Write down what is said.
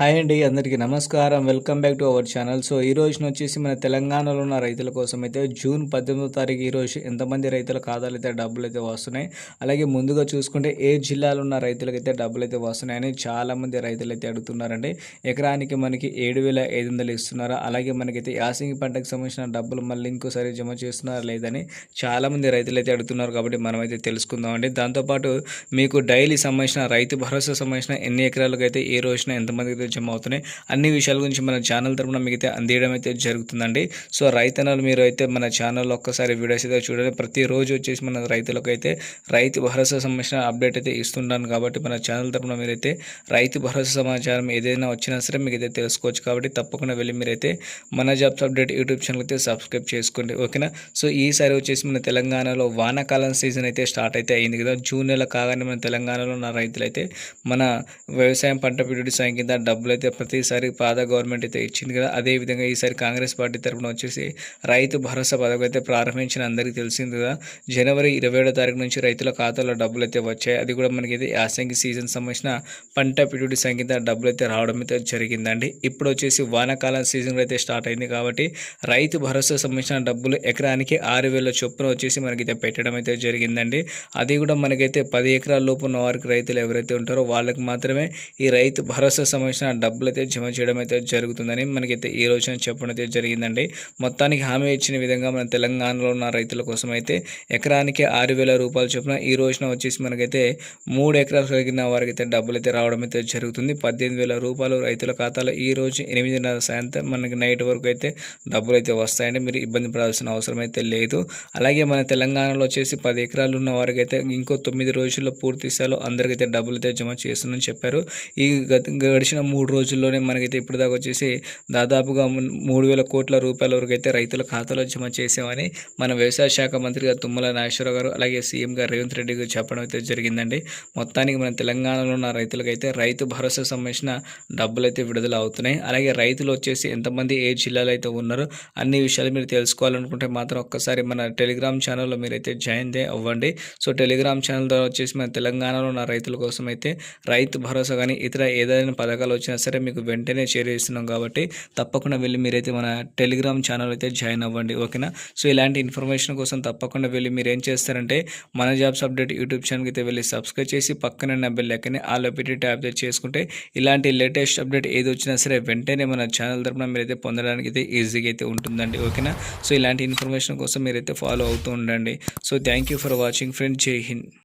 Hi అండి అందరికీ నమస్కారం. Welcome back to our channel. So ఈ రోజున వచ్చేసి మన తెలంగాణలో ఉన్న రైతుల కోసం అయితే జూన్ పద్దెనిమిదో తారీఖు ఈ రోజు ఎంతమంది రైతుల ఖాతాలు అయితే డబ్బులు అయితే వస్తున్నాయి అలాగే ముందుగా చూసుకుంటే ఏ జిల్లాలో ఉన్న రైతులకైతే డబ్బులు అయితే వస్తున్నాయని చాలామంది రైతులు అయితే అడుగుతున్నారండి. ఎకరానికి మనకి ఏడు వేల ఐదు వందలు ఇస్తున్నారు? అలాగే మనకైతే యాసింగి పంటకు సంబంధించిన డబ్బులు మళ్ళీ ఇంకోసారి జమ చేస్తున్నారా లేదని చాలామంది రైతులు అయితే అడుగుతున్నారు కాబట్టి మనం అయితే తెలుసుకుందామండి దాంతోపాటు మీకు డైలీ సంబంధించిన రైతు భరోసా సంబంధించిన ఎన్ని ఎకరాలకు అయితే ఏ రోజున ఎంతమంది అయితే జమ అవుతున్నాయి అన్ని విషయాల గురించి మన ఛానల్ తరపున మీకు అయితే అందియడం అయితే జరుగుతుందండి. సో రైతన్నలు మీరు అయితే మన ఛానల్లో ఒక్కసారి వీడియోస్ అయితే చూడండి ప్రతిరోజు వచ్చేసి మన రైతులకు అయితే రైతు భరోసా సంబంధించిన అప్డేట్ అయితే ఇస్తుంటాను కాబట్టి మన ఛానల్ తరపున మీరైతే రైతు భరోసా సమాచారం ఏదైనా వచ్చినా సరే మీకు అయితే తెలుసుకోవచ్చు కాబట్టి తప్పకుండా వెళ్ళి మీరైతే మన జాబ్స్ అప్డేట్ యూట్యూబ్ ఛానల్ అయితే సబ్స్క్రైబ్ చేసుకోండి. ఓకేనా? సో ఈసారి వచ్చేసి మన తెలంగాణలో వానాకాలం సీజన్ అయితే స్టార్ట్ అయితే అయింది కదా. జూన్ నెల కాగానే మన తెలంగాణలో ఉన్న రైతులైతే మన వ్యవసాయం పంట పిడుడి సాయం కింద డబ్బులు అయితే ప్రతిసారి పాత గవర్నమెంట్ అయితే ఇచ్చింది కదా. అదేవిధంగా ఈసారి కాంగ్రెస్ పార్టీ తరఫున వచ్చేసి రైతు భరోసా పథకం అయితే ప్రారంభించిన అందరికీ తెలిసింది కదా. జనవరి ఇరవై ఏడో తారీఖు నుంచి రైతుల ఖాతాలో డబ్బులు అయితే వచ్చాయి. అది కూడా మనకి అయితే యాసంగి సీజన్ సంబంధించిన పంట పిడుడి సంగీత డబ్బులు అయితే రావడం అయితే జరిగిందండి. ఇప్పుడు వచ్చేసి వానాకాలం సీజన్ అయితే స్టార్ట్ అయింది కాబట్టి రైతు భరోసా సంబంధించిన డబ్బులు ఎకరానికి ఆరు వేల చొప్పున వచ్చేసి మనకైతే పెట్టడం అయితే జరిగిందండి. అది కూడా మనకైతే పది ఎకరాల లోపు ఉన్న వారికి రైతులు ఎవరైతే ఉంటారో వాళ్ళకి మాత్రమే ఈ రైతు భరోసా సంబంధించిన డబ్బులు అయితే జమ చేయడం అయితే జరుగుతుందని మనకైతే ఈ రోజున చెప్పడం అయితే జరిగిందండి. మొత్తానికి హామీ ఇచ్చిన విధంగా మన తెలంగాణలో ఉన్న రైతుల కోసం అయితే ఎకరానికి ఆరు వేల రూపాయలు చొప్పున ఈ రోజున వచ్చేసి మనకైతే మూడు ఎకరాలు కలిగిన వారికి అయితే డబ్బులు అయితే రావడం అయితే జరుగుతుంది. పద్దెనిమిది వేల రూపాయలు రైతుల ఖాతాలో ఈ రోజు ఎనిమిదిన్నర సాయంత్రం మనకి నైట్ వరకు అయితే డబ్బులు అయితే వస్తాయండి. మీరు ఇబ్బంది పడాల్సిన అవసరం అయితే లేదు. అలాగే మన తెలంగాణలో వచ్చేసి పది ఎకరాలు ఉన్న వారికి అయితే ఇంకో తొమ్మిది రోజుల్లో పూర్తి స్థాయిలో అందరికైతే డబ్బులు అయితే జమ చేస్తుందని చెప్పారు. ఈ గడిచిన మూడు రోజుల్లోనే మనకైతే ఇప్పుడు దాకా వచ్చేసి దాదాపుగా మూడు వేల కోట్ల రూపాయల వరకు అయితే రైతుల ఖాతాలో జమ చేసామని మన వ్యవసాయ శాఖ మంత్రిగా తుమ్మల నాగేశ్వరరావు గారు అలాగే సీఎంగా రేవంత్ రెడ్డి గారు చెప్పడం అయితే జరిగిందండి. మొత్తానికి మన తెలంగాణలో ఉన్న రైతులకైతే రైతు భరోసా సంబంధించిన డబ్బులు అయితే విడుదల అవుతున్నాయి. అలాగే రైతులు వచ్చేసి ఎంతమంది ఏ జిల్లాలో అయితే ఉన్నారో అన్ని విషయాలు మీరు తెలుసుకోవాలనుకుంటే మాత్రం ఒక్కసారి మన టెలిగ్రామ్ ఛానల్లో మీరైతే జాయిన్ అవ్వండి. సో టెలిగ్రామ్ ఛానల్ ద్వారా వచ్చేసి మన తెలంగాణలో ఉన్న రైతుల కోసం అయితే రైతు భరోసా కానీ ఇతర ఏదైనా పథకాలు వచ్చినా సరే మీకు వెంటనే చేరేస్తున్నాం కాబట్టి తప్పకుండా వెళ్ళి మీరైతే మన టెలిగ్రామ్ ఛానల్ అయితే జాయిన్ అవ్వండి ఓకేనా సో ఇలాంటి ఇన్ఫర్మేషన్ కోసం తప్పకుండా వెళ్ళి మీరు ఏం చేస్తారంటే మన జాబ్స్ అప్డేట్ యూట్యూబ్ ఛానల్కి అయితే వెళ్ళి సబ్స్క్రైబ్ చేసి పక్కన నా బెల్ లెక్కని ఆ పెట్టి ట్యాప్ చేసుకుంటే ఇలాంటి లేటెస్ట్ అప్డేట్ ఏది వచ్చినా సరే వెంటనే మన ఛానల్ తరపున మీరైతే పొందడానికి అయితే ఈజీగా అయితే ఉంటుందండి ఓకేనా సో ఇలాంటి ఇన్ఫర్మేషన్ కోసం మీరైతే ఫాలో అవుతూ ఉండండి. So thank for watching friend Jai Hind